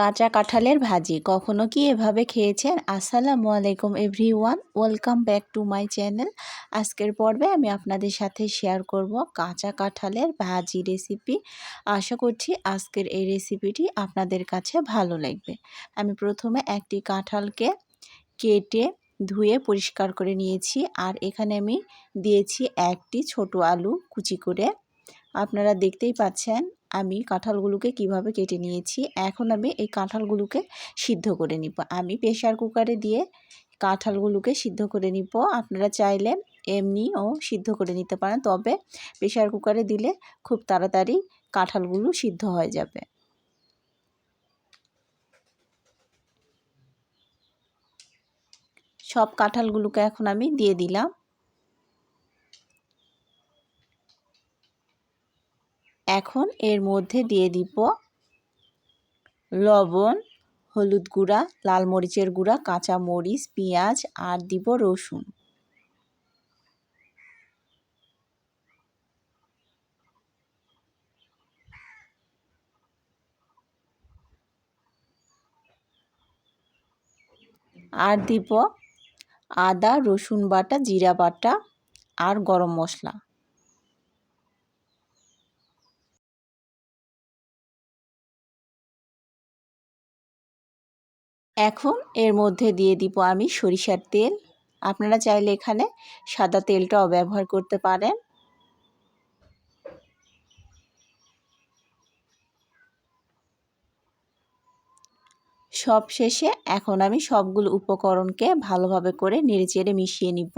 কাঁচা কাঁঠালের ভাজি। কখনো কি এভাবে খেয়েছেন? আসসালামু আলাইকুম everyone, welcome back to my channel. আজকের পর্বে আমি আপনাদের সাথে শেয়ার করব কাঁচা কাঁঠালের ভাজি রেসিপি। আশা করছি আজকের এই রেসিপিটি আপনাদের কাছে ভালো লাগবে। আমি প্রথমে একটি কাঁঠালকে কেটে ধুয়ে পরিষ্কার করে নিয়েছি আর এখানে আমি দিয়েছি একটি ছোট আলু কুচি করে। আপনারা দেখতেই পাচ্ছেন আমি কাঁঠালগুলোকে কীভাবে কেটে নিয়েছি, এখন আমি এই কাঁঠালগুলোকে সিদ্ধ করে নিব। আমি প্রেশার কুকারে দিয়ে কাঁঠালগুলোকে সিদ্ধ করে নিব। আপনারা চাইলে এমনিও সিদ্ধ করে নিতে পারেন, তবে প্রেশার কুকারে দিলে খুব তাড়াতাড়ি কাঁঠালগুলো সিদ্ধ হয়ে যাবে। সব কাঁঠালগুলোকে এখন আমি দিয়ে দিলাম। এখন এর মধ্যে দিয়ে দিব লবণ, হলুদ গুঁড়া, লাল মরিচের গুঁড়া, কাঁচা মরিচ, পেঁয়াজ আর দিব রসুন। আর দিব আদা, রসুন বাটা, জিরা বাটা আর গরম মশলা। এখন এর মধ্যে দিয়ে দিব আমি সরিষার তেল। আপনারা চাইলে এখানে সাদা তেলটাও ব্যবহার করতে পারেন। সব শেষে এখন আমি সবগুলো উপকরণকে ভালোভাবে করে নেড়ে চেড়ে মিশিয়ে নিব।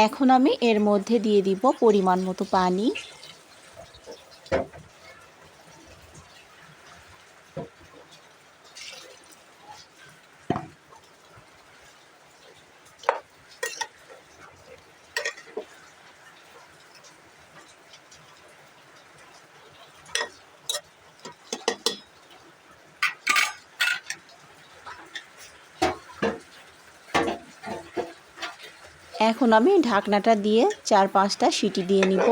এখন আমি এর মধ্যে দিয়ে দিব পরিমাণ মতো পানি। এখন আমি ঢাকনাটা দিয়ে চার পাঁচটা সিটি দিয়ে নিব।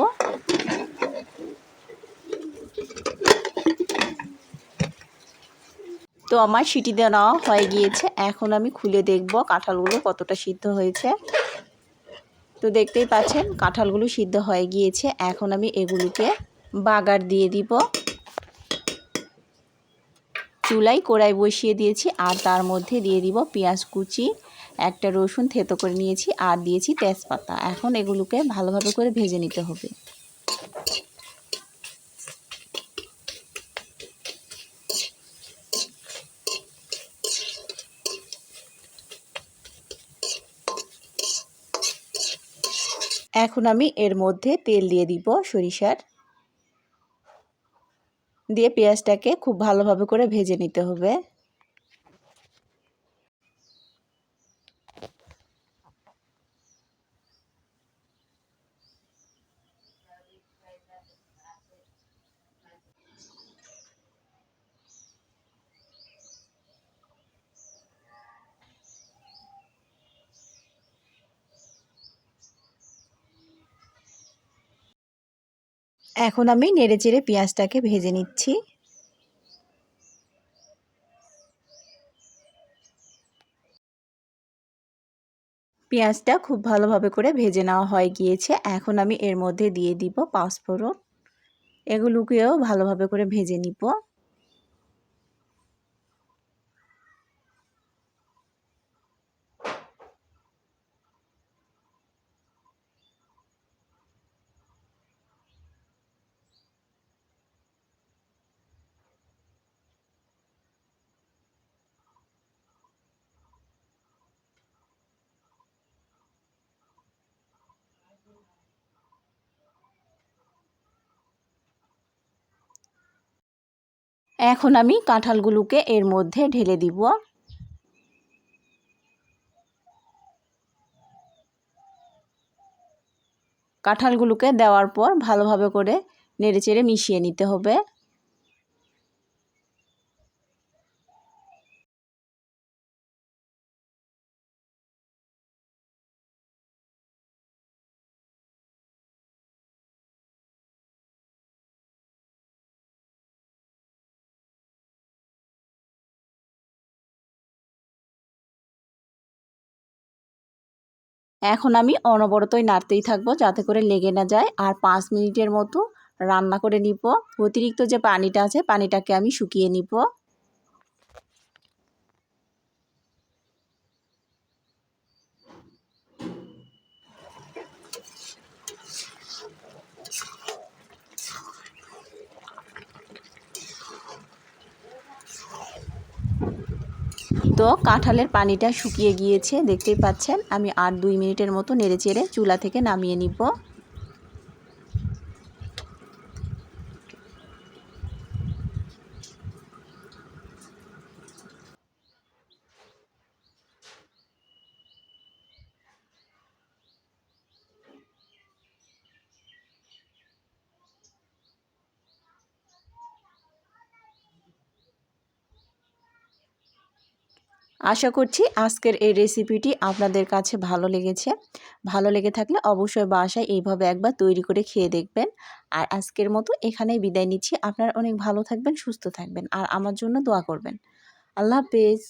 তো আমার সিটি দেওয়া হয়ে গিয়েছে। এখন আমি খুলে দেখব কাঁঠালগুলো কতটা সিদ্ধ হয়েছে। তো দেখতেই পাচ্ছেন কাঁঠালগুলো সিদ্ধ হয়ে গিয়েছে। এখন আমি এগুলোকে বাগার দিয়ে দিব। চুলাই কড়াই বসিয়ে দিয়েছি আর তার মধ্যে দিয়ে দিব পেঁয়াজ কুচি। একটা রসুন থেতো করে নিয়েছি আর দিয়েছি তেজপাতা। এখন এগুলোকে ভালোভাবে করে ভেজে নিতে হবে। এখন আমি এর মধ্যে তেল দিয়ে দিব সরিষার। দিয়ে পেঁয়াজটাকে খুব ভালোভাবে করে ভেজে নিতে হবে। এখন আমি নেড়ে চেড়ে পেঁয়াজটাকে ভেজে নিচ্ছি। পেঁয়াজটা খুব ভালোভাবে করে ভেজে নেওয়া হয়ে গিয়েছে। এখন আমি এর মধ্যে দিয়ে দিব পাঁচফোড়ন। এগুলোকেও ভালোভাবে করে ভেজে নিব। এখন আমি কাঁঠালগুলোকে এর মধ্যে ঢেলে দিব। কাঁঠালগুলোকে দেওয়ার পর ভালোভাবে করে নেড়েচেড়ে মিশিয়ে নিতে হবে। এখন আমি অনবরতই নাড়তেই থাকব যাতে করে লেগে না যায়। আর পাঁচ মিনিটের মতো রান্না করে নিব। অতিরিক্ত যে পানিটা আছে, পানিটাকে আমি শুকিয়ে নিব। তো কাঁঠালের পানিটা শুকিয়ে গিয়েছে, দেখতেই পাচ্ছেন। আমি আর দুই মিনিটের মতো নেড়ে চেড়ে চুলা থেকে নামিয়ে নিব। আশা করছি আজকের এই রেসিপিটি আপনাদের কাছে ভালো লেগেছে। ভালো লেগে থাকলে অবশ্যই বাসায় এইভাবে একবার তৈরি করে খেয়ে দেখবেন। আর আজকের মতো এখানেই বিদায় নিচ্ছি। আপনারা অনেক ভালো থাকবেন, সুস্থ থাকবেন। আর আমার জন্য দোয়া করবেন। আল্লাহ হাফেজ।